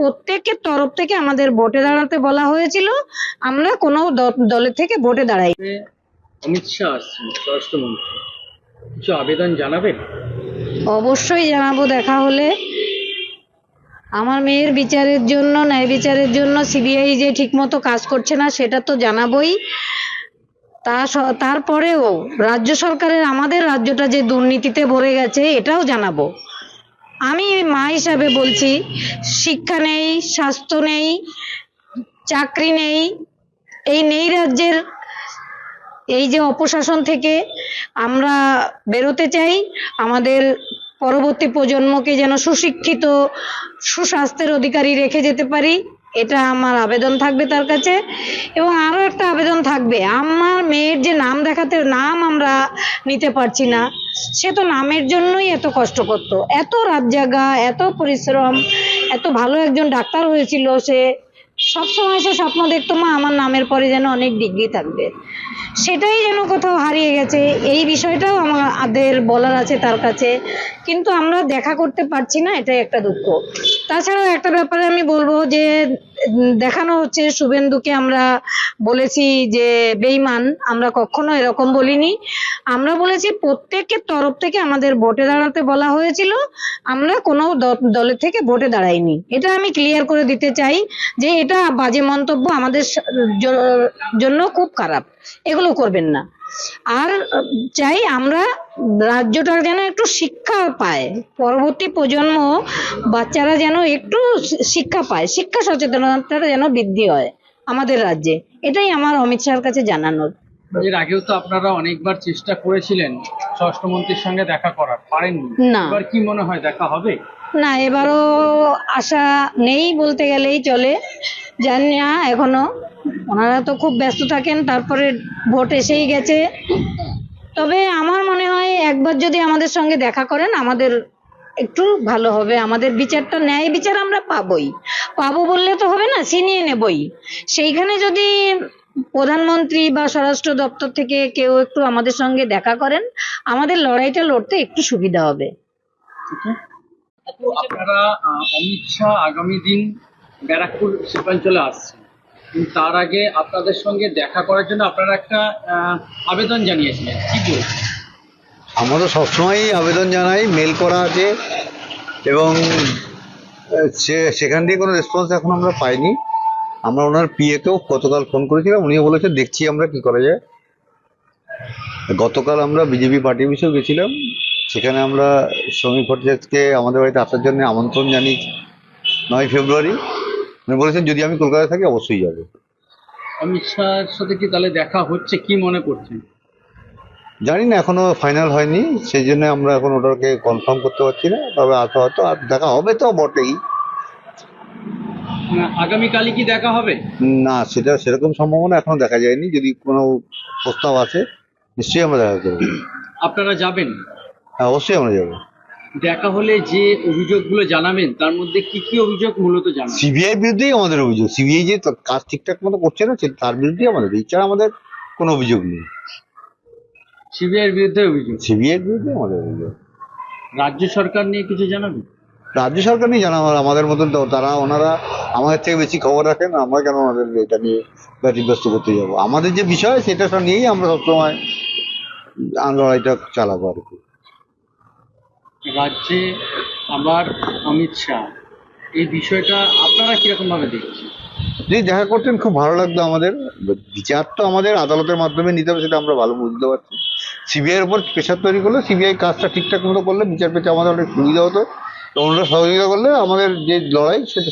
প্রত্যেকের তরফ থেকে আমাদের ভোটে দাঁড়াতে বলা হয়েছিল। আমরা কোনো দলের থেকে ভোটে দাঁড়াই। অমিত শাহ স্বরাষ্ট্রমন্ত্রী। কিছু আবেদন জানাবেন? অবশ্যই জানাব দেখা হলে। আমার মেয়ের বিচারের জন্য ন্যায় বিচারের জন্য সিবিআই যে ঠিকমতো কাজ করছে না সেটা তো জানাবোই। তা তারপরেও রাজ্য সরকারের আমাদের রাজ্যটা যে দুর্নীতিতে ভরে গেছে এটাও জানাব। আমি মা হিসাবে বলছি, শিক্ষা নেই, স্বাস্থ্য নেই, চাকরি নেই, এই নেই রাজ্যের, এই যে অপশাসন থেকে আমরা বেরোতে চাই, আমাদের পরবর্তী প্রজন্মকে যেন সুশিক্ষিত, সুস্বাস্থ্যের অধিকারী রেখে যেতে পারি। এটা আমার আবেদন থাকবে তার কাছে এবং আরও একটা আবেদন থাকবে। আমার মেয়ের যে নাম দেখাতে, নাম আমরা নিতে পারছি না। সে তো নামের জন্যই এত কষ্ট করতো। এত রাত জাগা, এত পরিশ্রম, এত ভালো একজন ডাক্তার হয়েছিল সে। সবসময় সে স্বপ্ন দেখতো, মা, আমার নামের পরে যেন অনেক ডিগ্রি থাকবে। সেটাই যেন কোথাও হারিয়ে গেছে। এই বিষয়টাও আমাদের বলার আছে তার কাছে। কিন্তু আমরা দেখা করতে পারছি না, এটাই একটা দুঃখ। তাছাড়াও একটা ব্যাপারে আমি বলব যে দেখানো হচ্ছে শুভেন্দুকে আমরা বলেছি যে, বেইমান, আমরা কখনো এরকম বলিনি। আমরা বলেছি প্রত্যেকের তরফ থেকে আমাদের ভোটে দাঁড়াতে বলা হয়েছিল, আমরা কোনো দলের থেকে ভোটে দাঁড়াইনি। এটা আমি ক্লিয়ার করে দিতে চাই যে, এটা বাজে মন্তব্য আমাদের জন্য খুব খারাপ। এগুলো করবেন না। আর চাই আমরা রাজ্যটা যেন একটু শিক্ষা পায়। পরবর্তী প্রজন্ম বাচ্চারা যেন একটু শিক্ষা পায়, শিক্ষা সচেতনতাটা যেন বৃদ্ধি হয় আমাদের রাজ্যে। এটাই আমার অমিত শাহের কাছে জানানোর। এর আগেও তো আপনারা অনেকবার চেষ্টা করেছিলেন স্বরাষ্ট্রমন্ত্রীর সঙ্গে দেখা করার পারেননি। না। এবার কি মনে হয় দেখা হবে? না এবারও আশা নেই বলতে গেলেই চলে। জানি না এখনও। ওনারা তো খুব ব্যস্ত থাকেন তারপরে ভোট এসেই গেছে। তবে আমার মনে হয় একবার যদি আমাদের সঙ্গে দেখা করেন আমাদের একটু ভালো হবে। আমাদের বিচারটা ন্যায় বিচার আমরা পাবোই। পাবো বললে তো হবে না ছিনিয়ে নেবই। সেইখানে যদি প্রধানমন্ত্রী বা স্বরাষ্ট্র দপ্তর থেকে কেউ একটু আমাদের সঙ্গে দেখা করেন, আমাদের লড়াইটা লড়তে একটু সুবিধা হবে। আপনারা অমিত শাহ আগামী দিন ব্যারাকপুর শিল্পাঞ্চলে আসছেন। তার আগে আপনাদের সঙ্গে দেখা করার জন্য আপনারা একটা আবেদন জানিয়েছিলেন। কি বলছেন? আমরা সবসময়ই আবেদন জানাই মেল করা আছে, এবং সে, সেখান থেকে কোনো রেসপন্স এখন আমরা পাইনি। আমরা ওনার পিএকেও গতকাল ফোন করেছিলাম, উনিও বলেছে, দেখছি আমরা কি করা যায়। গতকাল আমরা বিজেপি পার্টি অফিসেও গেছিলাম, সেখানে আমরা শ্রমিক ভট্টাচার্যকে আমাদের বাড়িতে আসার জন্য আমন্ত্রণ জানিয়েছি, নয় ফেব্রুয়ারি। উনি বলেছেন, যদি আমি কলকাতায় থাকি, অবশ্যই যাব। অমিত শাহের সাথে কি তাহলে দেখা হচ্ছে? কি মনে করছেন? জানি না এখনও ফাইনাল হয়নি সেই জন্য আমরা এখন ওটাকে কনফার্ম করতে পারছি না তবে আসা হয়তো আর দেখা হবে তো বটেই। আগামীকালই কি দেখা হবে? না সেটা সেরকম সম্ভাবনা এখনও দেখা যায়নি যদি কোনো প্রস্তাব আসে নিশ্চয়ই আমরা দেখা করব। আপনারা যাবেন? হ্যাঁ অবশ্যই আমরা যাব। দেখা হলে যে অভিযোগগুলো জানাবেন তার মধ্যে কি কি অভিযোগ মূলত জানাবেন? সিবিআই বিরুদ্ধেই আমাদের অভিযোগ সিবিআই যে কাজ ঠিকঠাক মতো করছে না তার বিরুদ্ধেই আমাদের এছাড়া আমাদের কোনো অভিযোগ নেই। সিবিআইয়ের বিরুদ্ধে অভিযোগ। সিবিআই বিরুদ্ধে আমাদের অভিযোগ। রাজ্য সরকার নিয়ে কিছু জানাবেন? রাজ্য সরকার নিয়ে জানা আমাদের মতন তো তারা ওনারা আমাদের থেকে বেশি খবর রাখেন আমরা কেন আমাদের এটা নিয়ে ব্যতিব্যস্ত করতে যাব? আমাদের যে বিষয় সেটা সব নিয়েই আমরা সবসময় লড়াইটা চালাবো আর কি। রাজ্যে আবার অমিত শাহ এই বিষয়টা আপনারা কীরকম ভাবে দেখছেন? যদি দেখা করতেন খুব ভালো লাগতো আমাদের বিচার তো আমাদের আদালতের মাধ্যমে নিতে হবে সেটা আমরা ভালো বুঝতে পারছি। সিবিআই এর উপর প্রেশার তৈরি করলে সিবিআই কাজটা ঠিকঠাক মতো করলে বিচার আমাদের অনেক সুবিধা হতো। অন্যরা সহযোগিতা করলে আমাদের যে লড়াই সেটা